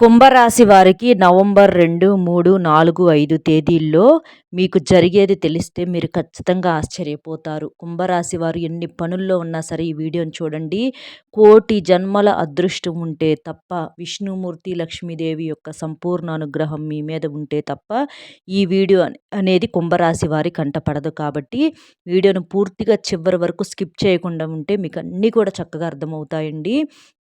కుంభరాశి వారికి నవంబర్ రెండు మూడు నాలుగు ఐదు తేదీల్లో మీకు జరిగేది తెలిస్తే మీరు ఖచ్చితంగా ఆశ్చర్యపోతారు. కుంభరాశి వారు ఎన్ని పనుల్లో ఉన్నా సరే ఈ వీడియోని చూడండి. కోటి జన్మల అదృష్టం ఉంటే తప్ప విష్ణుమూర్తి లక్ష్మీదేవి యొక్క సంపూర్ణ అనుగ్రహం మీ మీద ఉంటే తప్ప ఈ వీడియో అనేది కుంభరాశి వారి కంటపడదు కాబట్టి వీడియోను పూర్తిగా చివరి వరకు స్కిప్ చేయకుండా ఉంటే మీకు అన్నీ కూడా చక్కగా అర్థమవుతాయండి.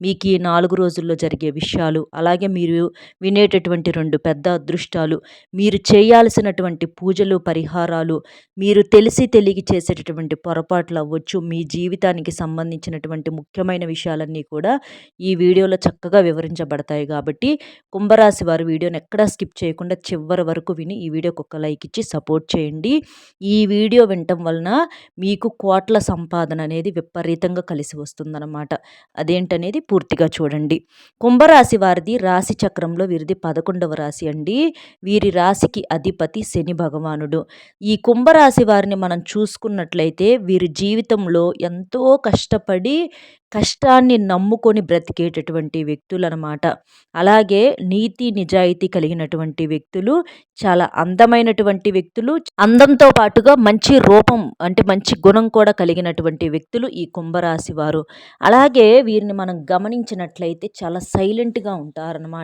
మీకు ఈ నాలుగు రోజుల్లో జరిగే విషయాలు అలాగే మీరు మీరు వినేటటువంటి రెండు పెద్ద అదృష్టాలు. మీరు చేయాల్సినటువంటి పూజలు పరిహారాలు మీరు తెలిసి తెలిగి చేసేటటువంటి పొరపాట్లు అవ్వచ్చు. మీ జీవితానికి సంబంధించినటువంటి ముఖ్యమైన విషయాలన్నీ కూడా ఈ వీడియోలో చక్కగా వివరించబడతాయి కాబట్టి కుంభరాశి వారి వీడియోని ఎక్కడా స్కిప్ చేయకుండా చివరి వరకు విని ఈ వీడియోకి ఒక లైక్ ఇచ్చి సపోర్ట్ చేయండి. ఈ వీడియో వినటం వలన మీకు కోట్ల సంపాదన అనేది విపరీతంగా కలిసి వస్తుందన్నమాట. అదేంటనేది పూర్తిగా చూడండి. కుంభరాశి వారిది రాశి చక్రంలో వీరిది పదకొండవ రాశి అండి. వీరి రాశికి అధిపతి శని భగవానుడు. ఈ కుంభరాశి వారిని మనం చూసుకున్నట్లయితే వీరి జీవితంలో ఎంతో కష్టపడి కష్టాన్ని నమ్ముకొని బ్రతికేటటువంటి వ్యక్తులు అనమాట అలాగే నీతి నిజాయితీ కలిగినటువంటి వ్యక్తులు చాలా అందమైనటువంటి వ్యక్తులు అందంతో పాటుగా మంచి రూపం అంటే మంచి గుణం కూడా కలిగినటువంటి వ్యక్తులు ఈ కుంభరాశి వారు. అలాగే వీరిని మనం గమనించినట్లయితే చాలా సైలెంట్గా ఉంటారనమాట.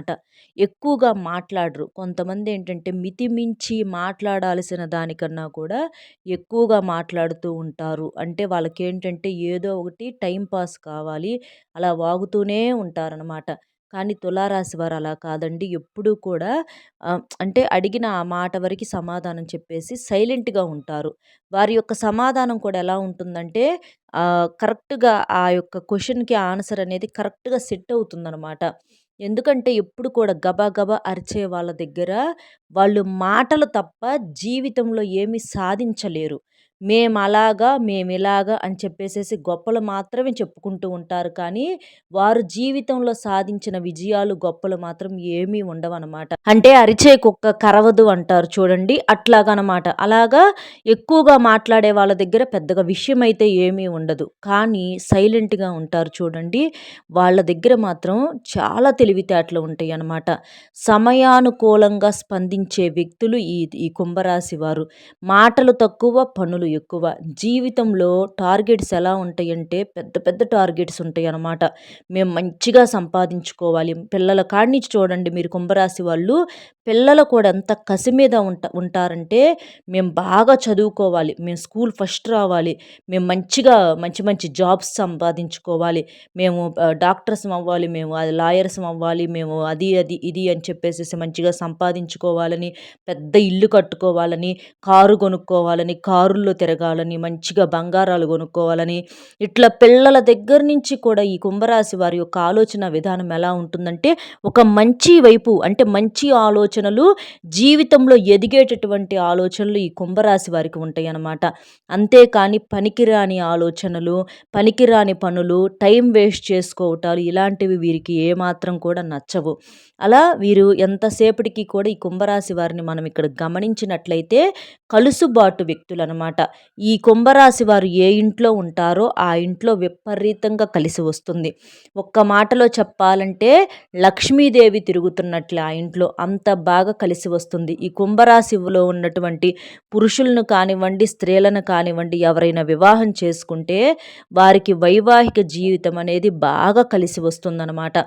ఎక్కువగా మాట్లాడరు. కొంతమంది ఏంటంటే మితిమించి మాట్లాడాల్సిన దానికన్నా కూడా ఎక్కువగా మాట్లాడుతూ ఉంటారు. అంటే వాళ్ళకి ఏంటంటే ఏదో ఒకటి టైం పాస్ కావాలి అలా వాగుతూనే ఉంటారనమాట కానీ తులారాశి వారు అలా కాదండి. ఎప్పుడూ కూడా అంటే అడిగిన ఆ మాట వరకు సమాధానం చెప్పేసి సైలెంట్గా ఉంటారు. వారి యొక్క సమాధానం కూడా ఎలా ఉంటుందంటే కరెక్ట్గా ఆ యొక్క క్వశ్చన్కి ఆన్సర్ అనేది కరెక్ట్గా సెట్ అవుతుందన్నమాట. ఎందుకంటే ఎప్పుడు కూడా గబా అరిచే వాళ్ళ దగ్గర వాళ్ళు మాటలు తప్ప జీవితంలో ఏమీ సాధించలేరు. మేము అలాగా మేము ఇలాగా అని చెప్పేసేసి గొప్పలు మాత్రమే చెప్పుకుంటూ ఉంటారు. కానీ వారు జీవితంలో సాధించిన విజయాలు గొప్పలు మాత్రం ఏమీ ఉండవన్నమాట. అంటే అరిచే కుక్క కరవదు అంటారు చూడండి. అట్లాగనమాట. అలాగా ఎక్కువగా మాట్లాడే వాళ్ళ దగ్గర పెద్దగా విషయం అయితే ఏమీ ఉండదు. కానీ సైలెంట్గా ఉంటారు చూడండి. వాళ్ళ దగ్గర మాత్రం చాలా తెలివితేటలు ఉంటాయి అన్నమాట సమయానుకూలంగా స్పందించే వ్యక్తులు ఈ ఈ కుంభరాశి వారు. మాటలు తక్కువ పనులు ఎక్కువ. జీవితంలో టార్గెట్స్ ఎలా ఉంటాయంటే పెద్ద పెద్ద టార్గెట్స్ ఉంటాయి అన్నమాట మేము మంచిగా సంపాదించుకోవాలి. పిల్లల కాడినించి చూడండి మీరు కుంభరాశి వాళ్ళు పిల్లలు కూడా ఎంత కసి మీద ఉంట ఉంటారంటే మేము బాగా చదువుకోవాలి మేము స్కూల్ ఫస్ట్ రావాలి మేము మంచిగా మంచి మంచి జాబ్స్ సంపాదించుకోవాలి మేము డాక్టర్స్ అవ్వాలి మేము అది లాయర్స్ అవ్వాలి మేము అది అది ఇది అని చెప్పేసి మంచిగా సంపాదించుకోవాలని పెద్ద ఇల్లు కట్టుకోవాలని కారు కొనుక్కోవాలని కారుల్లో తిరగాలని మంచిగా బంగారాలు కొనుక్కోవాలని ఇట్లా పిల్లల దగ్గర నుంచి కూడా ఈ కుంభరాశి వారి యొక్క ఆలోచన విధానం ఎలా ఉంటుందంటే ఒక మంచి వైపు అంటే మంచి ఆలోచన ఆలోచనలు జీవితంలో ఎదిగేటటువంటి ఆలోచనలు ఈ కుంభరాశి వారికి ఉంటాయి అన్నమాట అంతేకాని పనికిరాని ఆలోచనలు పనికిరాని పనులు టైం వేస్ట్ చేసుకోవటాలు ఇలాంటివి వీరికి ఏమాత్రం కూడా నచ్చవు. అలా వీరు ఎంతసేపటికి కూడా ఈ కుంభరాశి వారిని మనం ఇక్కడ గమనించినట్లయితే కలుసుబాటు వ్యక్తులు అనమాట ఈ కుంభరాశి వారు ఏ ఇంట్లో ఉంటారో ఆ ఇంట్లో విపరీతంగా కలిసి వస్తుంది. ఒక్క మాటలో చెప్పాలంటే లక్ష్మీదేవి తిరుగుతున్నట్లే ఆ ఇంట్లో అంత బాగా కలిసి వస్తుంది. ఈ కుంభరాశిలో ఉన్నటువంటి పురుషులను కానివ్వండి స్త్రీలను కానివ్వండి ఎవరైనా వివాహం చేసుకుంటే వారికి వైవాహిక జీవితం అనేది బాగా కలిసి వస్తుందన్నమాట.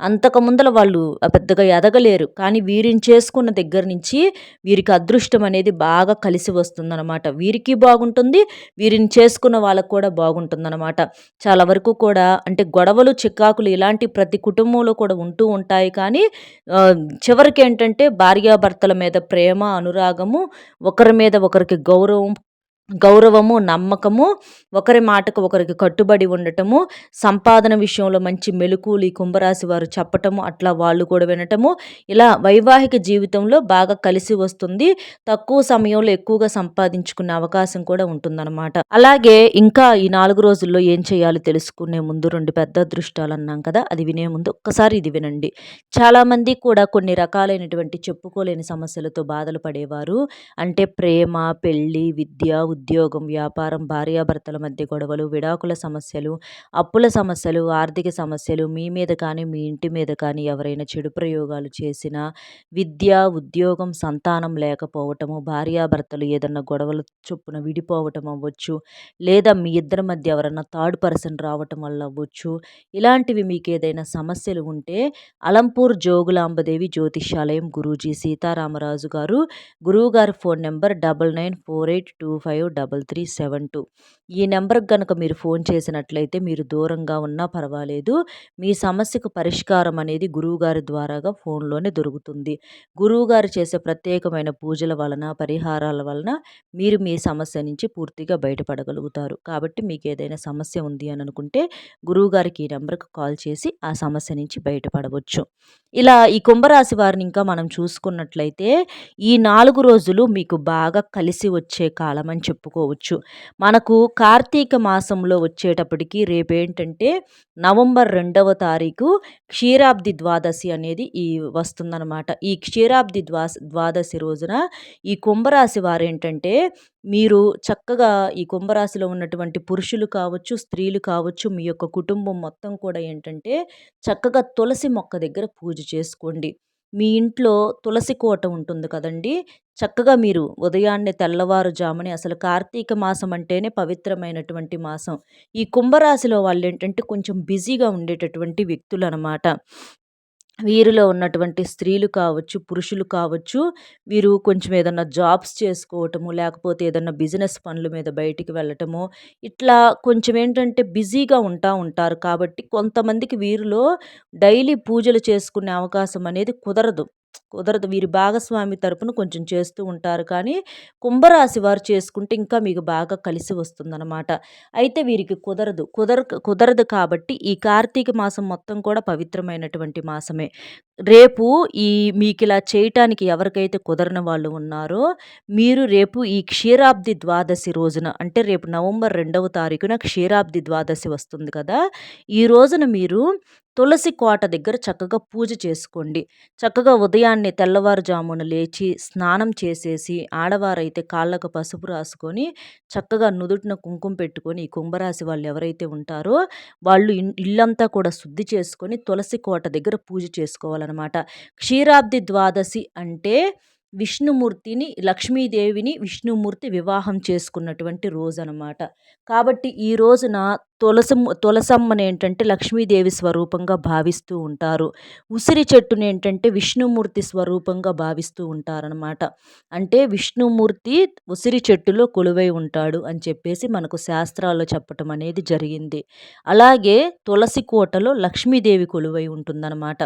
అంతకు ముందల వాళ్ళు పెద్దగా ఎదగలేరు. కానీ వీరిని చేసుకున్న దగ్గర నుంచి వీరికి అదృష్టం అనేది బాగా కలిసి వస్తుందన్నమాట. వీరికి బాగుంటుంది వీరిని చేసుకున్న వాళ్ళకు కూడా బాగుంటుందన్నమాట. చాలా వరకు కూడా అంటే గొడవలు చిక్కాకులు ఇలాంటి ప్రతి కుటుంబంలో కూడా ఉంటూ ఉంటాయి. కానీ చివరికి ఏంటంటే భార్యాభర్తల మీద ప్రేమ అనురాగము ఒకరి మీద ఒకరికి గౌరవం గౌరవము నమ్మకము ఒకరి మాటకు ఒకరికి కట్టుబడి ఉండటము సంపాదన విషయంలో మంచి మెలకులు ఈ కుంభరాశి వారు చెప్పటము అట్లా వాళ్ళు కూడా వినటము ఇలా వైవాహిక జీవితంలో బాగా కలిసి వస్తుంది. తక్కువ సమయంలో ఎక్కువగా సంపాదించుకునే అవకాశం కూడా ఉంటుందన్నమాట. అలాగే ఇంకా ఈ నాలుగు రోజుల్లో ఏం చేయాలో తెలుసుకునే ముందు రెండు పెద్ద దృష్టాలు అన్నాం కదా అది వినే ముందు ఒక్కసారి ఇది వినండి. చాలామంది కూడా కొన్ని రకాలైనటువంటి చెప్పుకోలేని సమస్యలతో బాధలు పడేవారు. అంటే ప్రేమ పెళ్ళి విద్య ఉద్యోగం వ్యాపారం భార్యాభర్తల మధ్య గొడవలు విడాకుల సమస్యలు అప్పుల సమస్యలు ఆర్థిక సమస్యలు మీ మీద కానీ మీ ఇంటి మీద కానీ ఎవరైనా చెడు ప్రయోగాలు చేసినా విద్య ఉద్యోగం సంతానం లేకపోవటము భార్యాభర్తలు ఏదన్నా గొడవలు చొప్పున విడిపోవటం అవ్వచ్చు లేదా మీ ఇద్దరి మధ్య ఎవరన్నా థర్డ్ పర్సన్ రావటం వల్ల అవ్వచ్చు ఇలాంటివి మీకు ఏదైనా సమస్యలు ఉంటే అలంపూర్ జోగులాంబదేవి జ్యోతిష్యాలయం గురూజీ సీతారామరాజు గారు గురువుగారి phone number double nine four eight two five double three seven two. ఈ నెంబర్కి కనుక మీరు ఫోన్ చేసినట్లయితే మీరు దూరంగా ఉన్నా పర్వాలేదు. మీ సమస్యకు పరిష్కారం అనేది గురువుగారి ద్వారాగా ఫోన్లోనే దొరుకుతుంది. గురువుగారు చేసే ప్రత్యేకమైన పూజల వలన పరిహారాల వలన మీరు మీ సమస్య నుంచి పూర్తిగా బయటపడగలుగుతారు. కాబట్టి మీకు ఏదైనా సమస్య ఉంది అని అనుకుంటే గురువుగారికి ఈ నెంబర్కి కాల్ చేసి ఆ సమస్య నుంచి బయటపడవచ్చు. ఇలా ఈ కుంభరాశి వారిని ఇంకా మనం చూసుకున్నట్లయితే ఈ నాలుగు రోజులు మీకు బాగా కలిసి వచ్చే కాలం అని చెప్పుకోవచ్చు. మనకు కార్తీక మాసంలో వచ్చేటప్పటికి రేపేంటంటే నవంబర్ రెండవ తారీఖు క్షీరాబ్ది ద్వాదశి అనేది ఈ వస్తుందన్నమాట. ఈ క్షీరాబ్ది ద్వా ద్వాదశి రోజున ఈ కుంభరాశి వారేంటంటే మీరు చక్కగా ఈ కుంభరాశిలో ఉన్నటువంటి పురుషులు కావచ్చు స్త్రీలు కావచ్చు మీ యొక్క కుటుంబం మొత్తం కూడా ఏంటంటే చక్కగా తులసి మొక్క దగ్గర పూజ చేసుకోండి. మీ ఇంట్లో తులసి కోట ఉంటుంది కదండి చక్కగా మీరు ఉదయాన్నే తెల్లవారుజామునే అసలు కార్తీక మాసం అంటేనే పవిత్రమైనటువంటి మాసం. ఈ కుంభరాశిలో వాళ్ళు ఏంటంటే కొంచెం బిజీగా ఉండేటటువంటి వ్యక్తులు అనమాట వీరిలో ఉన్నటువంటి స్త్రీలు కావచ్చు పురుషులు కావచ్చు వీరు కొంచెం ఏదన్నా జాబ్స్ చేసుకోవటము లేకపోతే ఏదన్నా బిజినెస్ పనుల మీద బయటికి వెళ్ళటము ఇట్లా కొంచెం ఏంటంటే బిజీగా ఉంటా ఉంటారు. కాబట్టి కొంతమందికి వీరిలో డైలీ పూజలు చేసుకునే అవకాశం అనేది కుదరదు. కుదరదు. వీరి భాగస్వామి తరపున కొంచెం చేస్తూ ఉంటారు. కానీ కుంభరాశి వారు చేసుకుంటే ఇంకా మీకు బాగా కలిసి వస్తుందన్నమాట. అయితే వీరికి కుదరదు. కుదర కుదరదు కాబట్టి ఈ కార్తీక మాసం మొత్తం కూడా పవిత్రమైనటువంటి మాసమే. రేపు ఈ మీకు ఇలా చేయటానికి ఎవరికైతే కుదరని వాళ్ళు ఉన్నారో మీరు రేపు ఈ క్షీరాబ్ది ద్వాదశి రోజున అంటే రేపు నవంబర్ రెండవ తారీఖున క్షీరాబ్ది ద్వాదశి వస్తుంది కదా ఈ రోజున మీరు తులసి కోట దగ్గర చక్కగా పూజ చేసుకోండి. చక్కగా ఉదయాన్నే తెల్లవారుజామున లేచి స్నానం చేసేసి ఆడవారైతే కాళ్ళకు పసుపు రాసుకొని చక్కగా నుదుటిన కుంకుమ పెట్టుకొని ఈ కుంభరాశి వాళ్ళు ఎవరైతే ఉంటారో వాళ్ళు ఇల్లంతా కూడా శుద్ధి చేసుకొని తులసి కోట దగ్గర పూజ చేసుకోవాలన్నమాట. క్షీరాబ్ది ద్వాదశి అంటే విష్ణుమూర్తిని లక్ష్మీదేవిని విష్ణుమూర్తి వివాహం చేసుకున్నటువంటి రోజు అనమాట కాబట్టి ఈ రోజున తులసమ్మ తులసమ్మని ఏంటంటే లక్ష్మీదేవి స్వరూపంగా భావిస్తూ ఉంటారు. ఉసిరి చెట్టుని ఏంటంటే విష్ణుమూర్తి స్వరూపంగా భావిస్తూ ఉంటారనమాట అంటే విష్ణుమూర్తి ఉసిరి చెట్టులో కొలువై ఉంటాడు అని చెప్పేసి మనకు శాస్త్రాల్లో చెప్పటం అనేది జరిగింది. అలాగే తులసి కోటలో లక్ష్మీదేవి కొలువై ఉంటుందన్నమాట.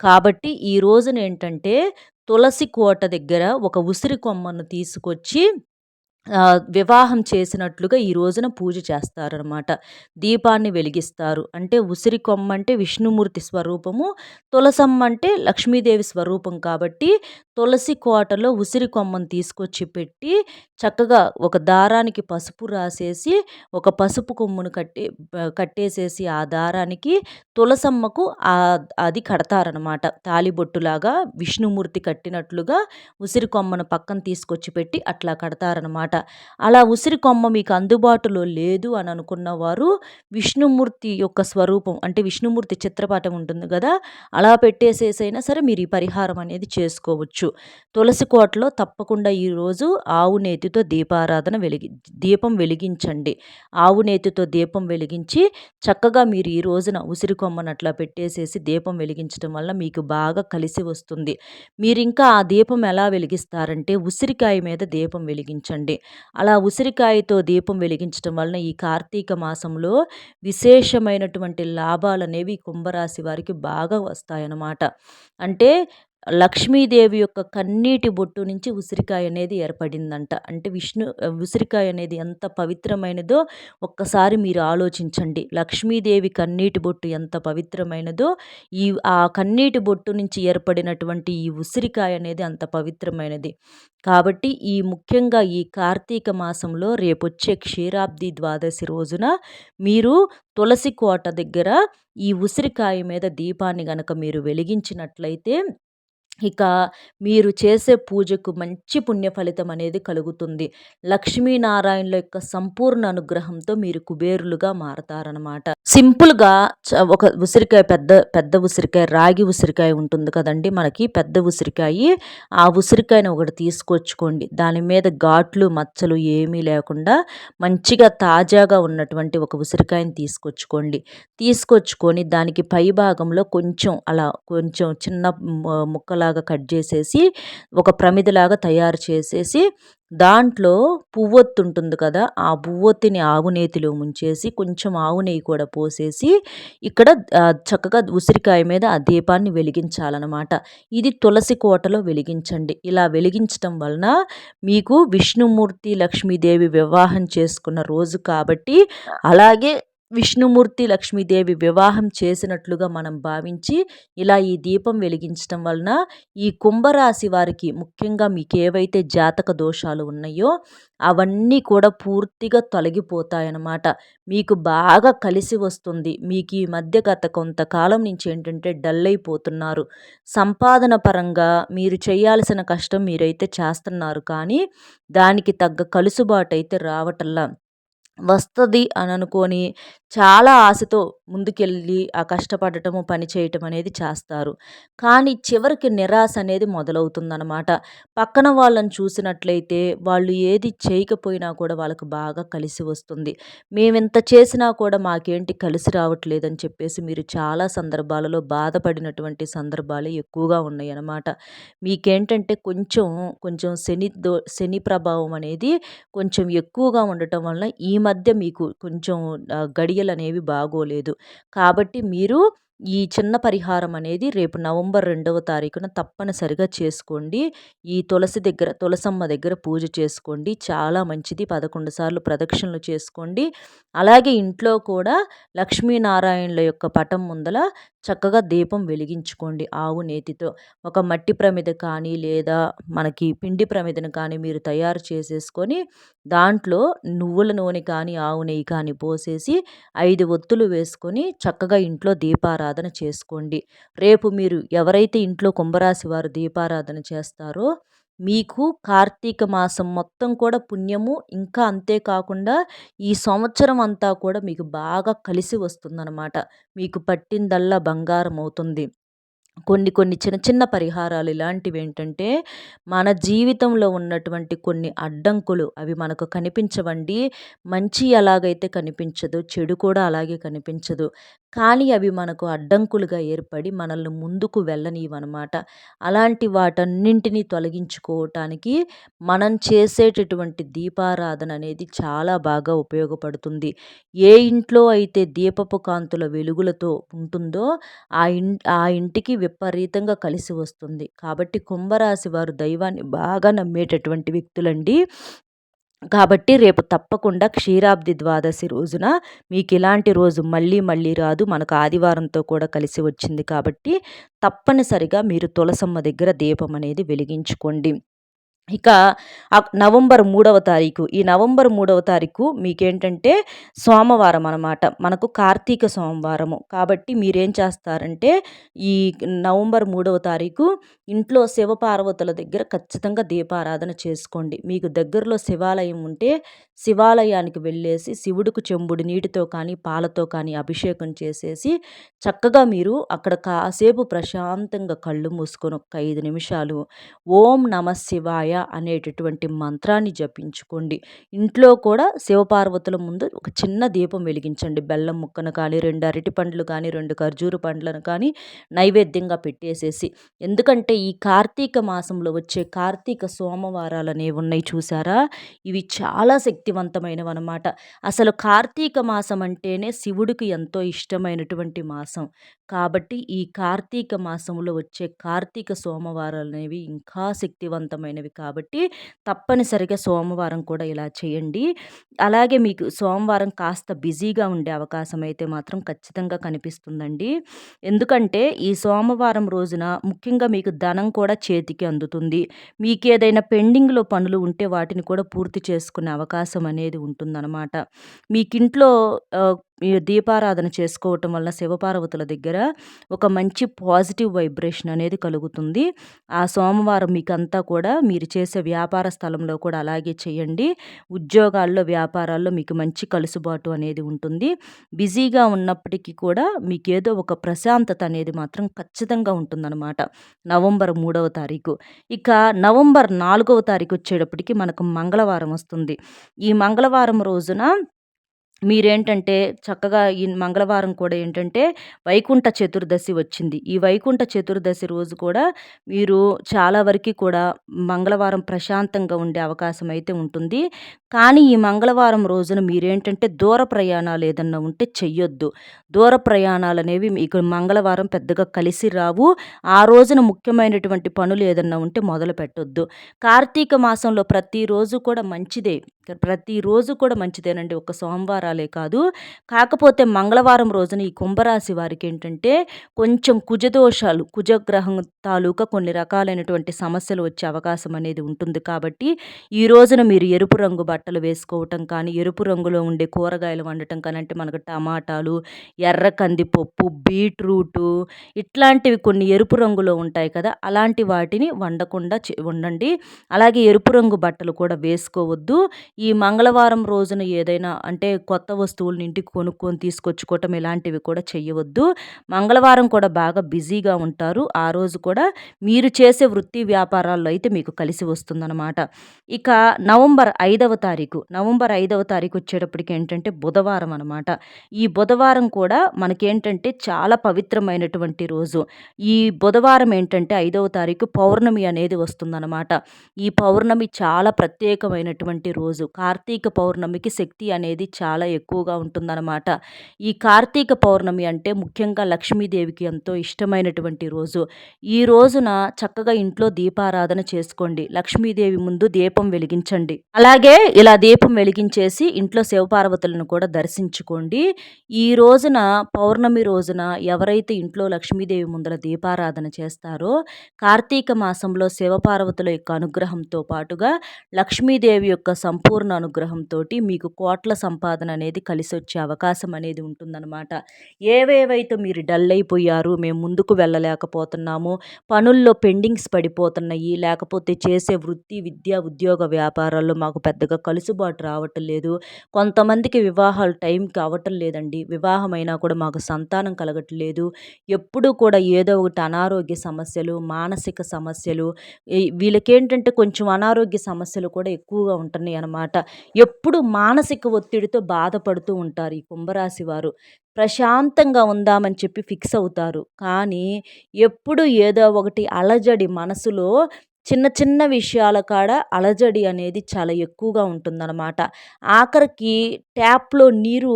కాబట్టి ఈ రోజున ఏంటంటే తులసి కోట దగ్గర ఒక ఉసిరి కొమ్మను తీసుకొచ్చి వివాహం చేసినట్లుగా ఈ రోజున పూజ చేస్తారనమాట దీపాన్ని వెలిగిస్తారు. అంటే ఉసిరి కొమ్మ అంటే విష్ణుమూర్తి స్వరూపము తులసమ్మ అంటే లక్ష్మీదేవి స్వరూపం కాబట్టి తులసి కోటలో ఉసిరి కొమ్మను తీసుకొచ్చి పెట్టి చక్కగా ఒక దారానికి పసుపు రాసేసి ఒక పసుపు కొమ్మును కట్టి కట్టేసేసి ఆ దారానికి తులసమ్మకు అది కడతారనమాట తాలిబొట్టులాగా విష్ణుమూర్తి కట్టినట్లుగా ఉసిరి కొమ్మను పక్కన తీసుకొచ్చి పెట్టి అట్లా కడతారనమాట అలా ఉసిరి కొమ్మ మీకు అందుబాటులో లేదు అని అనుకున్న వారు విష్ణుమూర్తి యొక్క స్వరూపం అంటే విష్ణుమూర్తి చిత్రపటం ఉంటుంది కదా అలా పెట్టేసేసైనా సరే మీరు ఈ పరిహారం అనేది చేసుకోవచ్చు. తులసి కోటలో తప్పకుండా ఈరోజు ఆవు నేతితో దీపారాధన వెలిగి దీపం వెలిగించండి. ఆవు నేతితో దీపం వెలిగించి చక్కగా మీరు ఈ రోజున ఉసిరి కొమ్మను అట్లా పెట్టేసేసి దీపం వెలిగించడం వల్ల మీకు బాగా కలిసి వస్తుంది. మీరు ఇంకా ఆ దీపం ఎలా వెలిగిస్తారంటే ఉసిరికాయ మీద దీపం వెలిగించండి. అలా ఉసిరికాయతో దీపం వెలిగించడం వలన ఈ కార్తీక మాసంలో విశేషమైనటువంటి లాభాలు అనేవి కుంభరాశి వారికి బాగా వస్తాయన్నమాట. అంటే లక్ష్మీదేవి యొక్క కన్నీటి బొట్టు నుంచి ఉసిరికాయ అనేది ఏర్పడిందంట. అంటే విష్ణు ఉసిరికాయ అనేది ఎంత పవిత్రమైనదో ఒక్కసారి మీరు ఆలోచించండి. లక్ష్మీదేవి కన్నీటి బొట్టు ఎంత పవిత్రమైనదో ఈ ఆ కన్నీటి బొట్టు నుంచి ఏర్పడినటువంటి ఈ ఉసిరికాయ అనేది అంత పవిత్రమైనది. కాబట్టి ఈ ముఖ్యంగా ఈ కార్తీక మాసంలో రేపొచ్చే క్షీరాబ్ది ద్వాదశి రోజున మీరు తులసి కోట దగ్గర ఈ ఉసిరికాయ మీద దీపాన్ని గనక మీరు వెలిగించినట్లయితే ఇక మీరు చేసే పూజకు మంచి పుణ్య ఫలితం అనేది కలుగుతుంది. లక్ష్మీనారాయణుల యొక్క సంపూర్ణ అనుగ్రహంతో మీరు కుబేరులుగా మారతారనమాట సింపుల్గా ఒక ఉసిరికాయ పెద్ద పెద్ద ఉసిరికాయ రాగి ఉసిరికాయ ఉంటుంది కదండి మనకి. పెద్ద ఉసిరికాయ ఆ ఉసిరికాయను ఒకటి తీసుకొచ్చుకోండి. దాని మీద ఘాట్లు మచ్చలు ఏమీ లేకుండా మంచిగా తాజాగా ఉన్నటువంటి ఒక ఉసిరికాయని తీసుకొచ్చుకోండి. తీసుకొచ్చుకొని దానికి పై భాగంలో కొంచెం అలా కొంచెం చిన్న ముక్కలు లాగా కట్ చేసేసి ఒక ప్రమిదిలాగా తయారు చేసేసి దాంట్లో పువ్వొత్తు ఉంటుంది కదా ఆ పువ్వొత్తిని ఆవు నేతిలో ముంచేసి కొంచెం ఆవు నెయ్యి కూడా పోసేసి ఇక్కడ చక్కగా ఉసిరికాయ మీద ఆ దీపాన్ని వెలిగించాలన్నమాట. ఇది తులసి కోటలో వెలిగించండి. ఇలా వెలిగించటం వలన మీకు విష్ణుమూర్తి లక్ష్మీదేవి వివాహం చేసుకున్న రోజు కాబట్టి అలాగే విష్ణుమూర్తి లక్ష్మీదేవి వివాహం చేసినట్లుగా మనం భావించి ఇలా ఈ దీపం వెలిగించడం వలన ఈ కుంభరాశి వారికి ముఖ్యంగా మీకు ఏవైతే జాతక దోషాలు ఉన్నాయో అవన్నీ కూడా పూర్తిగా తొలగిపోతాయన్నమాట. మీకు బాగా కలిసి వస్తుంది. మీకు ఈ మధ్య గత కొంతకాలం నుంచి ఏంటంటే డల్ అయిపోతున్నారు సంపాదన పరంగా మీరు చేయాల్సిన కష్టం మీరైతే చేస్తున్నారు. కానీ దానికి తగ్గ కలుసుబాటు అయితే రావటల్లా వస్తుంది అని అనుకొని చాలా ఆశతో ముందుకెళ్ళి ఆ కష్టపడటము పని చేయటం అనేది చేస్తారు. కానీ చివరికి నిరాశ అనేది మొదలవుతుందన్నమాట. పక్కన వాళ్ళని చూసినట్లయితే వాళ్ళు ఏది చేయకపోయినా కూడా వాళ్ళకు బాగా కలిసి వస్తుంది. మేమింత చేసినా కూడా మాకేంటి కలిసి రావట్లేదని చెప్పేసి మీరు చాలా సందర్భాలలో బాధపడినటువంటి సందర్భాలు ఎక్కువగా ఉన్నాయి అన్నమాట మీకేంటంటే కొంచెం కొంచెం శని దో శని ప్రభావం అనేది కొంచెం ఎక్కువగా ఉండటం వలన ఈ మధ్య మీకు కొంచెం గడియలు అనేవి బాగోలేదు. కాబట్టి మీరు ఈ చిన్న పరిహారం అనేది రేపు నవంబర్ రెండవ తారీఖున తప్పనిసరిగా చేసుకోండి. ఈ తులసి దగ్గర తులసమ్మ దగ్గర పూజ చేసుకోండి. చాలా మంచిది. పదకొండు సార్లు ప్రదక్షిణలు చేసుకోండి. అలాగే ఇంట్లో కూడా లక్ష్మీనారాయణుల యొక్క పటం ముందల చక్కగా దీపం వెలిగించుకోండి. ఆవు నేతితో ఒక మట్టి ప్రమిద కానీ లేదా మనకి పిండి ప్రమిదను కానీ మీరు తయారు చేసేసుకొని దాంట్లో నువ్వుల నూనె కానీ ఆవు నెయ్యి కానీ పోసేసి ఐదు ఒత్తులు వేసుకొని చక్కగా ఇంట్లో దీపారాధన చేసుకోండి. రేపు మీరు ఎవరైతే ఇంట్లో కుంభరాశి వారు దీపారాధన చేస్తారో మీకు కార్తీక మాసం మొత్తం కూడా పుణ్యము ఇంకా అంతేకాకుండా ఈ సంవత్సరం అంతా కూడా మీకు బాగా కలిసి వస్తుందన్నమాట. మీకు పట్టిందల్లా బంగారం అవుతుంది. కొన్ని కొన్ని చిన్న చిన్న పరిహారాలు ఇలాంటివి ఏంటంటే మన జీవితంలో ఉన్నటువంటి కొన్ని అడ్డంకులు అవి మనకు కనిపించవండి. మంచి ఎలాగైతే కనిపించదు చెడు కూడా అలాగే కనిపించదు. కానీ అవి మనకు అడ్డంకులుగా ఏర్పడి మనల్ని ముందుకు వెళ్ళనివన్నమాట అలాంటి వాటన్నింటినీ తొలగించుకోవటానికి మనం చేసేటటువంటి దీపారాధన అనేది చాలా బాగా ఉపయోగపడుతుంది. ఏ ఇంట్లో అయితే దీపపు కాంతుల వెలుగులతో ఉంటుందో ఆ ఇన్ ఆ ఇంటికి విపరీతంగా కలిసి వస్తుంది. కాబట్టి కుంభరాశి వారు దైవాన్ని బాగా నమ్మేటటువంటి వ్యక్తులండి. కాబట్టి రేపు తప్పకుండా క్షీరాబ్ది ద్వాదశి రోజున మీకు ఇలాంటి రోజు మళ్ళీ మళ్ళీ రాదు. మనకు ఆదివారంతో కూడా కలిసి వచ్చింది కాబట్టి తప్పనిసరిగా మీరు తులసమ్మ దగ్గర దీపం అనేది వెలిగించుకోండి. ఇక నవంబర్ మూడవ తారీఖు. ఈ నవంబర్ మూడవ తారీఖు మీకేంటంటే సోమవారం అనమాట. మనకు కార్తీక సోమవారము. కాబట్టి మీరేం చేస్తారంటే ఈ నవంబర్ మూడవ తారీఖు ఇంట్లో శివపార్వతుల దగ్గర ఖచ్చితంగా దీపారాధన చేసుకోండి. మీకు దగ్గరలో శివాలయం ఉంటే శివాలయానికి వెళ్ళేసి శివుడికి చెంబుడు నీటితో కానీ పాలతో కానీ అభిషేకం చేసేసి చక్కగా మీరు అక్కడ కాసేపు ప్రశాంతంగా కళ్ళు మూసుకొని ఒక ఐదు నిమిషాలు ఓం నమ శివాయ అనేటటువంటి మంత్రాన్ని జపించుకోండి. ఇంట్లో కూడా శివపార్వతుల ముందు ఒక చిన్న దీపం వెలిగించండి. బెల్లం ముక్కను కానీ రెండు అరటి పండ్లు కానీ రెండు ఖర్జూర పండ్లను కానీ నైవేద్యంగా పెట్టేసేసి. ఎందుకంటే ఈ కార్తీక మాసంలో వచ్చే కార్తీక సోమవారాలు అనేవి ఉన్నాయి చూసారా? ఇవి చాలా శక్తి అనమాట అసలు కార్తీక మాసం అంటేనే శివుడికి ఎంతో ఇష్టమైనటువంటి మాసం. కాబట్టి ఈ కార్తీక మాసంలో వచ్చే కార్తీక సోమవారాలు అనేవి ఇంకా శక్తివంతమైనవి కాబట్టి తప్పనిసరిగా సోమవారం కూడా ఇలా చేయండి. అలాగే మీకు సోమవారం కాస్త బిజీగా ఉండే అవకాశం అయితే మాత్రం ఖచ్చితంగా కనిపిస్తుందండి. ఎందుకంటే ఈ సోమవారం రోజున ముఖ్యంగా మీకు ధనం కూడా చేతికి అందుతుంది. మీకు ఏదైనా పెండింగ్లో పనులు ఉంటే వాటిని కూడా పూర్తి చేసుకునే అవకాశం అనేది ఉంటుందన్నమాట. మీకు మీరు దీపారాధన చేసుకోవటం వల్ల శివపార్వతుల దగ్గర ఒక మంచి పాజిటివ్ వైబ్రేషన్ అనేది కలుగుతుంది. ఆ సోమవారం మీకంతా కూడా మీరు చేసే వ్యాపార స్థలంలో కూడా అలాగే చేయండి. ఉద్యోగాల్లో వ్యాపారాల్లో మీకు మంచి కలుసుబాటు అనేది ఉంటుంది. బిజీగా ఉన్నప్పటికీ కూడా మీకు ఏదో ఒక ప్రశాంతత అనేది మాత్రం ఖచ్చితంగా ఉంటుందన్నమాట. నవంబర్ మూడవ తారీఖు. ఇక నవంబర్ నాలుగవ తారీఖు వచ్చేటప్పటికి మనకు మంగళవారం వస్తుంది. ఈ మంగళవారం రోజున మీరేంటంటే చక్కగా ఈ మంగళవారం కూడా ఏంటంటే వైకుంఠ చతుర్దశి వచ్చింది. ఈ వైకుంఠ చతుర్దశి రోజు కూడా మీరు చాలా వరకు కూడా మంగళవారం ప్రశాంతంగా ఉండే అవకాశం అయితే ఉంటుంది. కానీ ఈ మంగళవారం రోజున మీరేంటంటే దూర ప్రయాణాలు ఏదన్నా ఉంటే చెయ్యొద్దు. దూర ప్రయాణాలు అనేవి మీకు మంగళవారం పెద్దగా కలిసి రావు. ఆ రోజున ముఖ్యమైనటువంటి పనులు ఏదన్నా ఉంటే మొదలు పెట్టొద్దు. కార్తీక మాసంలో ప్రతిరోజు కూడా మంచిదే. ప్రతిరోజు కూడా మంచిదేనండి. ఒక సోమవారం ఫలితాలే కాదు. కాకపోతే మంగళవారం రోజున ఈ కుంభరాశి వారికి ఏంటంటే కొంచెం కుజదోషాలు కుజగ్రహం తాలూకా కొన్ని రకాలైనటువంటి సమస్యలు వచ్చే అవకాశం అనేది ఉంటుంది కాబట్టి ఈ రోజున మీరు ఎరుపు రంగు బట్టలు వేసుకోవటం కానీ ఎరుపు రంగులో ఉండే కూరగాయలు వండటం కానీ అంటే మనకు టమాటాలు ఎర్ర కందిపప్పు బీట్రూటు ఇట్లాంటివి కొన్ని ఎరుపు రంగులో ఉంటాయి కదా అలాంటి వాటిని వండకుండా ఉండండి అలాగే ఎరుపు రంగు బట్టలు కూడా వేసుకోవద్దు. ఈ మంగళవారం రోజున ఏదైనా అంటే కొత్త వస్తువులను ఇంటికి కొనుక్కొని తీసుకొచ్చుకోవటం ఇలాంటివి కూడా చేయవద్దు మంగళవారం కూడా బాగా బిజీగా ఉంటారు. ఆ రోజు కూడా మీరు చేసే వృత్తి వ్యాపారాల్లో అయితే మీకు కలిసి వస్తుందన్నమాట. ఇక నవంబర్ ఐదవ తారీఖు నవంబర్ ఐదవ తారీఖు వచ్చేటప్పటికి ఏంటంటే బుధవారం అనమాట ఈ బుధవారం కూడా మనకేంటంటే చాలా పవిత్రమైనటువంటి రోజు. ఈ బుధవారం ఏంటంటే ఐదవ తారీఖు పౌర్ణమి అనేది వస్తుందన్నమాట. ఈ పౌర్ణమి చాలా ప్రత్యేకమైనటువంటి రోజు. కార్తీక పౌర్ణమికి శక్తి అనేది చాలా ఎక్కువగా ఉంటుందన్నమాట. ఈ కార్తీక పౌర్ణమి అంటే ముఖ్యంగా లక్ష్మీదేవికి ఎంతో ఇష్టమైనటువంటి రోజు. ఈ రోజున చక్కగా ఇంట్లో దీపారాధన చేసుకోండి. లక్ష్మీదేవి ముందు దీపం వెలిగించండి. అలాగే ఇలా దీపం వెలిగించేసి ఇంట్లో శివపార్వతులను కూడా దర్శించుకోండి. ఈ రోజున పౌర్ణమి రోజున ఎవరైతే ఇంట్లో లక్ష్మీదేవి ముందర దీపారాధన చేస్తారో కార్తీక మాసంలో శివపార్వతుల యొక్క అనుగ్రహంతో పాటుగా లక్ష్మీదేవి యొక్క సంపూర్ణ అనుగ్రహంతో మీకు కోట్ల సంపాదన అనేది కలిసి వచ్చే అవకాశం అనేది ఉంటుందన్నమాట. ఏవేవైతే మీరు డల్ అయిపోయారు మేము ముందుకు వెళ్ళలేకపోతున్నాము పనుల్లో పెండింగ్స్ పడిపోతున్నాయి లేకపోతే చేసే వృత్తి విద్య ఉద్యోగ వ్యాపారాల్లో మాకు పెద్దగా కలుసుబాటు రావటం లేదు కొంతమందికి వివాహాలు టైంకి అవ్వటం లేదండి వివాహమైనా కూడా మాకు సంతానం కలగట్లేదు ఎప్పుడూ కూడా ఏదో ఒకటి అనారోగ్య సమస్యలు మానసిక సమస్యలు వీళ్ళకేంటంటే కొంచెం అనారోగ్య సమస్యలు కూడా ఎక్కువగా ఉంటున్నాయి అన్నమాట ఎప్పుడు మానసిక ఒత్తిడితో బాధపడుతూ ఉంటారు ఈ కుంభరాశి వారు. ప్రశాంతంగా ఉందామని చెప్పి ఫిక్స్ అవుతారు. కానీ ఎప్పుడు ఏదో ఒకటి అలజడి మనసులో చిన్న చిన్న విషయాల కాడ అలజడి అనేది చాలా ఎక్కువగా ఉంటుందన్నమాట. ఆఖరికి ట్యాప్లో నీరు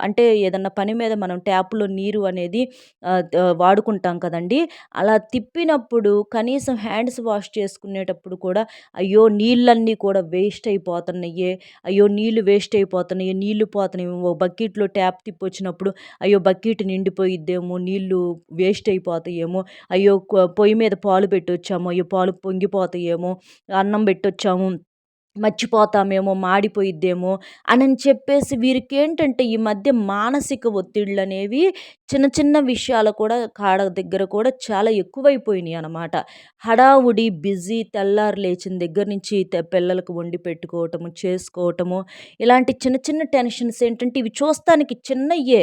అంటే ఏదన్నా పని మీద మనం ట్యాప్లో నీరు అనేది వాడుకుంటాం కదండి. అలా తిప్పినప్పుడు కనీసం హ్యాండ్స్ వాష్ చేసుకునేటప్పుడు కూడా అయ్యో! నీళ్ళన్నీ కూడా వేస్ట్ అయిపోతున్నాయి. అయ్యో! నీళ్ళు వేస్ట్ అయిపోతున్నాయి. నీళ్ళు పోతున్నాయి ఓ బకెట్లో ట్యాప్ తిప్పి వచ్చినప్పుడు అయ్యో! బకెట్ నిండిపోయిద్దేమో. నీళ్ళు వేస్ట్ అయిపోతాయేమో. అయ్యో! పొయ్యి మీద పాలు పెట్టొచ్చాము. అయ్యో! పాలు పొంగిపోతాయేమో. అన్నం పెట్టొచ్చాము. మర్చిపోతామేమో మాడిపోయిద్దేమో అని చెప్పేసి వీరికి ఏంటంటే ఈ మధ్య మానసిక ఒత్తిళ్ళు అనేవి చిన్న చిన్న విషయాలు కూడా కాడ దగ్గర కూడా చాలా ఎక్కువైపోయినాయి అనమాట హడావుడి బిజీ తెల్లారు లేచిన దగ్గర నుంచి పిల్లలకు వండి పెట్టుకోవటము చేసుకోవటము ఇలాంటి చిన్న చిన్న టెన్షన్స్ ఏంటంటే ఇవి చూస్తానికి చిన్నయ్యే.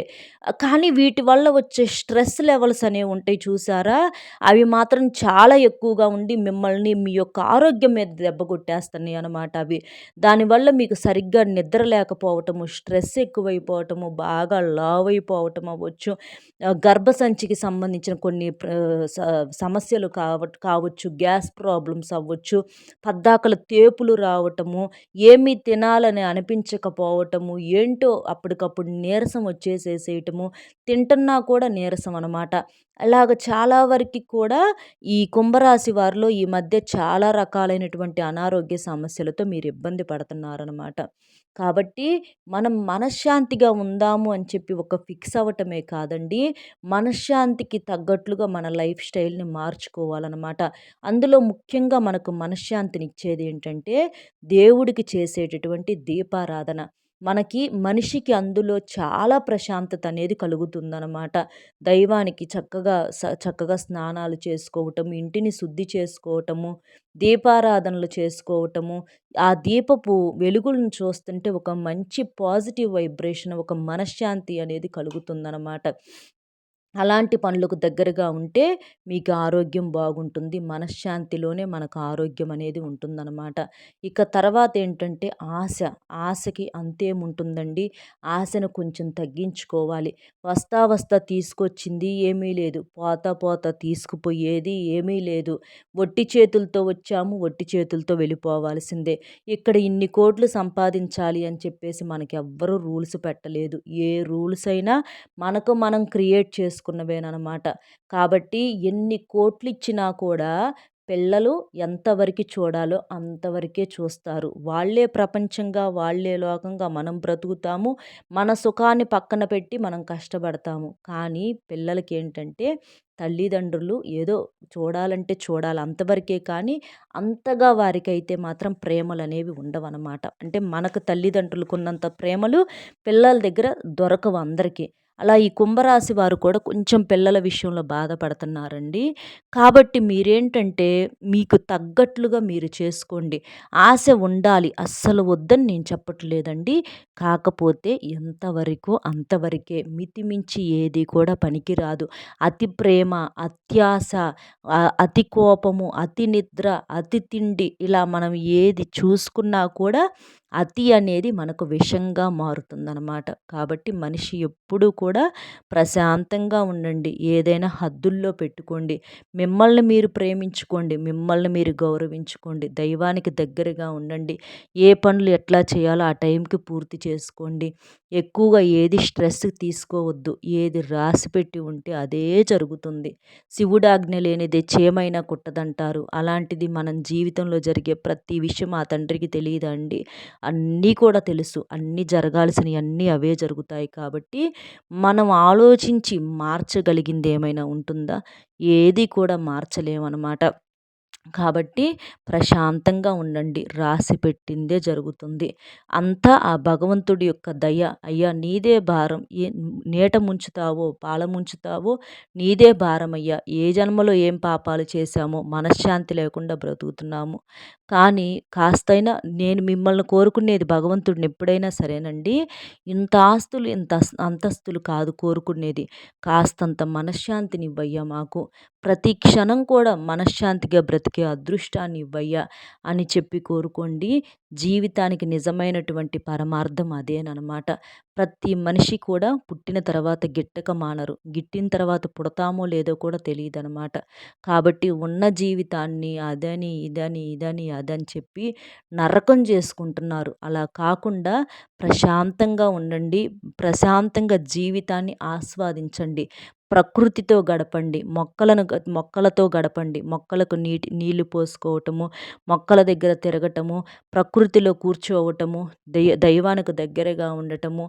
కానీ వీటి వల్ల వచ్చే స్ట్రెస్ లెవెల్స్ అనేవి ఉంటాయి చూసారా? అవి మాత్రం చాలా ఎక్కువగా ఉండి మిమ్మల్ని మీ యొక్క ఆరోగ్యం మీద దెబ్బ కొట్టేస్తున్నాయి అనమాట అవి. దానివల్ల మీకు సరిగ్గా నిద్ర లేకపోవటము స్ట్రెస్ ఎక్కువైపోవటము బాగా లావ్ అయిపోవటం అవ్వచ్చు గర్భసంచికి సంబంధించిన కొన్ని సమస్యలు కావ కావచ్చు గ్యాస్ ప్రాబ్లమ్స్ అవ్వచ్చు పద్దాకల తేపులు రావటము ఏమీ తినాలని అనిపించకపోవటము ఏంటో అప్పటికప్పుడు నీరసం వచ్చేసేసేయటము తింటున్నా కూడా నీరసం అనమాట అలాగ చాలా వరకు కూడా ఈ కుంభరాశి వారిలో ఈ మధ్య చాలా రకాలైనటువంటి అనారోగ్య సమస్యలతో మీరు ఇబ్బంది పడుతున్నారనమాట కాబట్టి మనం మనశ్శాంతిగా ఉందాము అని చెప్పి ఒక ఫిక్స్ అవ్వటమే కాదండి. మనశ్శాంతికి తగ్గట్లుగా మన లైఫ్ స్టైల్ని మార్చుకోవాలన్నమాట. అందులో ముఖ్యంగా మనకు మనశ్శాంతిని ఇచ్చేది ఏంటంటే దేవుడికి చేసేటటువంటి దీపారాధన. మనకి మనిషికి అందులో చాలా ప్రశాంతత అనేది కలుగుతుందనమాట దైవానికి చక్కగా స చక్కగా స్నానాలు చేసుకోవటం ఇంటిని శుద్ధి చేసుకోవటము దీపారాధనలు చేసుకోవటము ఆ దీపపు వెలుగులను చూస్తుంటే ఒక మంచి పాజిటివ్ వైబ్రేషన్ ఒక మనశ్శాంతి అనేది కలుగుతుందనమాట అలాంటి పనులకు దగ్గరగా ఉంటే మీకు ఆరోగ్యం బాగుంటుంది. మనశ్శాంతిలోనే మనకు ఆరోగ్యం అనేది ఉంటుందన్నమాట. ఇక తర్వాత ఏంటంటే ఆశ. ఆశకి అంతేముంటుందండి ఆశను కొంచెం తగ్గించుకోవాలి. వస్తా వస్తా తీసుకొచ్చింది ఏమీ లేదు. పోతా పోతా తీసుకుపోయేది ఏమీ లేదు. ఒట్టి చేతులతో వచ్చాము ఒట్టి చేతులతో వెళ్ళిపోవాల్సిందే. ఇక్కడ ఇన్ని కోట్లు సంపాదించాలి అని చెప్పేసి మనకి ఎవ్వరూ రూల్స్ పెట్టలేదు. ఏ రూల్స్ అయినా మనకు మనం క్రియేట్ చేసుకు చేసుకున్నవేనమాట కాబట్టి ఎన్ని కోట్లు ఇచ్చినా కూడా పిల్లలు ఎంతవరకు చూడాలో అంతవరకే చూస్తారు. వాళ్ళే ప్రపంచంగా వాళ్ళే లోకంగా మనం బ్రతుకుతాము మన సుఖాన్ని పక్కన పెట్టి మనం కష్టపడతాము. కానీ పిల్లలకి ఏంటంటే తల్లిదండ్రులు ఏదో చూడాలంటే చూడాలి అంతవరకే కానీ అంతగా వారికైతే మాత్రం ప్రేమలు అనేవి ఉండవన్నమాట. అంటే మనకు తల్లిదండ్రులకు ఉన్నంత ప్రేమలు పిల్లల దగ్గర దొరకవు అందరికీ. అలా ఈ కుంభరాశి వారు కూడా కొంచెం పిల్లల విషయంలో బాధపడుతున్నారండి. కాబట్టి మీరేంటంటే మీకు తగ్గట్లుగా మీరు చేసుకోండి. ఆశ ఉండాలి. అస్సలు వద్దని నేను చెప్పట్లేదండి. కాకపోతే ఎంతవరకు అంతవరకే మితిమించి ఏది కూడా పనికిరాదు. అతి ప్రేమ అత్యాశ అతి కోపము అతి నిద్ర అతి తిండి ఇలా మనం ఏది చూసుకున్నా కూడా అతి అనేది మనకు విషంగా మారుతుందన్నమాట. కాబట్టి మనిషి ఎప్పుడూ కూడా ప్రశాంతంగా ఉండండి. ఏదైనా హద్దుల్లో పెట్టుకోండి. మిమ్మల్ని మీరు ప్రేమించుకోండి. మిమ్మల్ని మీరు గౌరవించుకోండి. దైవానికి దగ్గరగా ఉండండి. ఏ పనులు ఎట్లా చేయాలో ఆ టైంకి పూర్తి చేసుకోండి. ఎక్కువగా ఏది స్ట్రెస్ తీసుకోవద్దు. ఏది రాసి పెట్టి ఉంటే అదే జరుగుతుంది. శివుడాజ్ఞ లేనిదే చేమైనా కుట్టదంటారు. అలాంటిది మనం జీవితంలో జరిగే ప్రతి విషయం ఆ తండ్రికి తెలియదండి అన్నీ కూడా తెలుసు. అన్నీ జరగాల్సినవి అన్నీ అవే జరుగుతాయి కాబట్టి మనం ఆలోచించి మార్చగలిగింది ఏమైనా ఉంటుందా? ఏది కూడా మార్చలేమన్నమాట. కాబట్టి ప్రశాంతంగా ఉండండి. రాసి పెట్టిందే జరుగుతుంది. అంతా ఆ భగవంతుడి యొక్క దయ. అయ్యా నీదే భారం. ఏ నీట ముంచుతావో పాల ముంచుతావో నీదే భారం అయ్యా ఏ జన్మలో ఏం పాపాలు చేశామో మనశ్శాంతి లేకుండా బ్రతుకుతున్నాము. కానీ కాస్తైనా నేను మిమ్మల్ని కోరుకునేది భగవంతుడిని ఎప్పుడైనా సరేనండి. ఇంత ఆస్తులు ఇంత అంతస్తులు కాదు కోరుకునేది. కాస్తంత మనశ్శాంతిని ఇవ్వయ్యా మాకు. ప్రతి క్షణం కూడా మనశ్శాంతిగా బ్రతి అదృష్టాన్ని ఇవ్వయ్యా అని చెప్పి కోరుకోండి. జీవితానికి నిజమైనటువంటి పరమార్థం అదేనమాట ప్రతి మనిషి కూడా పుట్టిన తర్వాత గిట్టక మానరు. గిట్టిన తర్వాత పుడతామో లేదో కూడా తెలియదనమాట కాబట్టి ఉన్న జీవితాన్ని అదని ఇదని ఇదని అదని చెప్పి నరకం చేసుకుంటున్నారు. అలా కాకుండా ప్రశాంతంగా ఉండండి. ప్రశాంతంగా జీవితాన్ని ఆస్వాదించండి. ప్రకృతితో గడపండి. మొక్కలను మొక్కలతో గడపండి. మొక్కలకు నీటి నీళ్ళు పోసుకోవటము మొక్కల దగ్గర తిరగటము ప్రకృతి ప్రకృతిలో కూర్చోవటము దై దైవానికి దగ్గరగా ఉండటము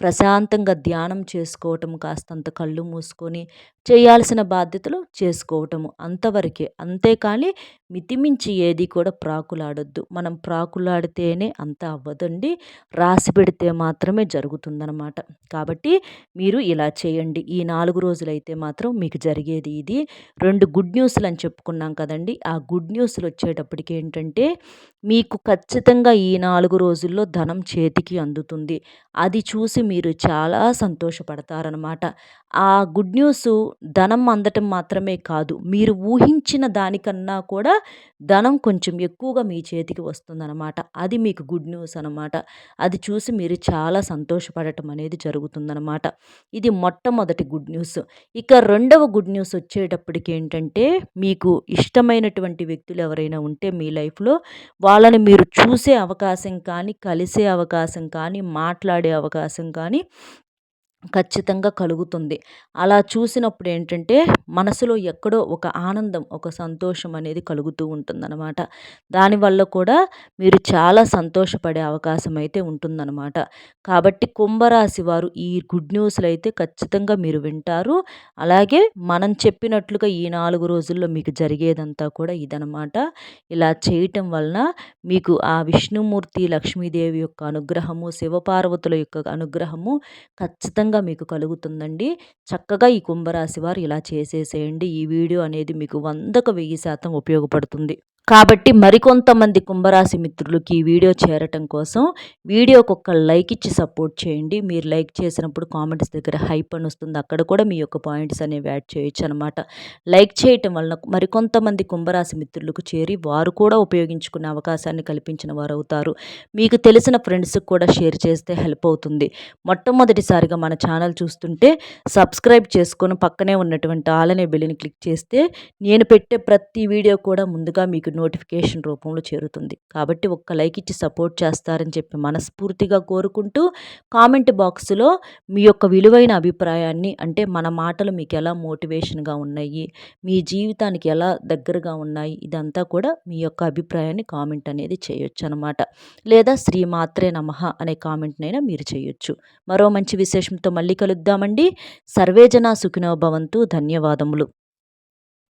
ప్రశాంతంగా ధ్యానం చేసుకోవటం కాస్తంత కళ్ళు మూసుకొని చేయాల్సిన బాధ్యతలు చేసుకోవటము. అంతవరకే. అంతేకాని మితిమించి ఏది కూడా ప్రాకులాడొద్దు. మనం ప్రాకులాడితేనే అంత అవ్వదండి. రాసి పెడితే మాత్రమే జరుగుతుందనమాట కాబట్టి మీరు ఇలా చేయండి. ఈ నాలుగు రోజులైతే మాత్రం మీకు జరిగేది ఇది. రెండు గుడ్ న్యూస్లు అని చెప్పుకున్నాం కదండి. ఆ గుడ్ న్యూస్లు వచ్చేటప్పటికి ఏంటంటే మీకు ఖచ్చితంగా ఈ నాలుగు రోజుల్లో ధనం చేతికి అందుతుంది. అది చూసి మీరు చాలా సంతోషపడతారనమాట ఆ గుడ్ న్యూస్ ధనం అందటం మాత్రమే కాదు మీరు ఊహించిన దానికన్నా కూడా ధనం కొంచెం ఎక్కువగా మీ చేతికి వస్తుందన్నమాట. అది మీకు గుడ్ న్యూస్ అనమాట అది చూసి మీరు చాలా సంతోషపడటం అనేది జరుగుతుందన్నమాట. ఇది మొట్టమొదటి గుడ్ న్యూస్. ఇక రెండవ గుడ్ న్యూస్ వచ్చేటప్పటికి ఏంటంటే మీకు ఇష్టమైనటువంటి వ్యక్తులు ఎవరైనా ఉంటే మీ లైఫ్లో వాళ్ళని మీరు చూసే అవకాశం కానీ కలిసే అవకాశం కానీ మాట్లాడే అవకాశం కానీ ఖచ్చితంగా కలుగుతుంది. అలా చూసినప్పుడు ఏంటంటే మనసులో ఎక్కడో ఒక ఆనందం ఒక సంతోషం అనేది కలుగుతూ ఉంటుందన్నమాట. దానివల్ల కూడా మీరు చాలా సంతోషపడే అవకాశం అయితే ఉంటుందన్నమాట. కాబట్టి కుంభరాశి వారు ఈ గుడ్ న్యూస్లు అయితే ఖచ్చితంగా మీరు వింటారు. అలాగే మనం చెప్పినట్లుగా ఈ నాలుగు రోజుల్లో మీకు జరిగేదంతా కూడా ఇదనమాట ఇలా చేయటం వలన మీకు ఆ విష్ణుమూర్తి లక్ష్మీదేవి యొక్క అనుగ్రహము శివపార్వతుల యొక్క అనుగ్రహము ఖచ్చితంగా ఖచ్చితంగా మీకు కలుగుతుందండి. చక్కగా ఈ కుంభరాశి వారు ఇలా చేసేసేయండి. ఈ వీడియో అనేది మీకు వందకు వెయ్యి శాతం ఉపయోగపడుతుంది. కాబట్టి మరికొంతమంది కుంభరాశి మిత్రులకి ఈ వీడియో చేరటం కోసం వీడియోకి ఒక లైక్ ఇచ్చి సపోర్ట్ చేయండి. మీరు లైక్ చేసినప్పుడు కామెంట్స్ దగ్గర హైప్ అని వస్తుంది. అక్కడ కూడా మీ యొక్క పాయింట్స్ అనేవి యాడ్ చేయొచ్చు అనమాట లైక్ చేయటం వలన మరికొంతమంది కుంభరాశి మిత్రులకు చేరి వారు కూడా ఉపయోగించుకునే అవకాశాన్ని కల్పించిన వారు అవుతారు. మీకు తెలిసిన ఫ్రెండ్స్కి కూడా షేర్ చేస్తే హెల్ప్ అవుతుంది. మొట్టమొదటిసారిగా మన ఛానల్ చూస్తుంటే సబ్స్క్రైబ్ చేసుకొని పక్కనే ఉన్నటువంటి ఆలనే బెల్లిని క్లిక్ చేస్తే నేను పెట్టే ప్రతి వీడియో కూడా ముందుగా మీకు నోటిఫికేషన్ రూపంలో చేరుతుంది. కాబట్టి ఒక్క లైక్ ఇచ్చి సపోర్ట్ చేస్తారని చెప్పి మనస్ఫూర్తిగా కోరుకుంటూ కామెంట్ బాక్స్లో మీ యొక్క విలువైన అభిప్రాయాన్ని అంటే మన మాటలు మీకు ఎలా మోటివేషన్గా ఉన్నాయి మీ జీవితానికి ఎలా దగ్గరగా ఉన్నాయి ఇదంతా కూడా మీ యొక్క అభిప్రాయాన్ని కామెంట్ అనేది చేయొచ్చు అనమాట లేదా శ్రీ మాత్రే నమః అనే కామెంట్నైనా మీరు చేయొచ్చు. మరో మంచి విశేషంతో మళ్ళీ కలుద్దామండి. సర్వేజన సుఖినో భవంతు. ధన్యవాదములు.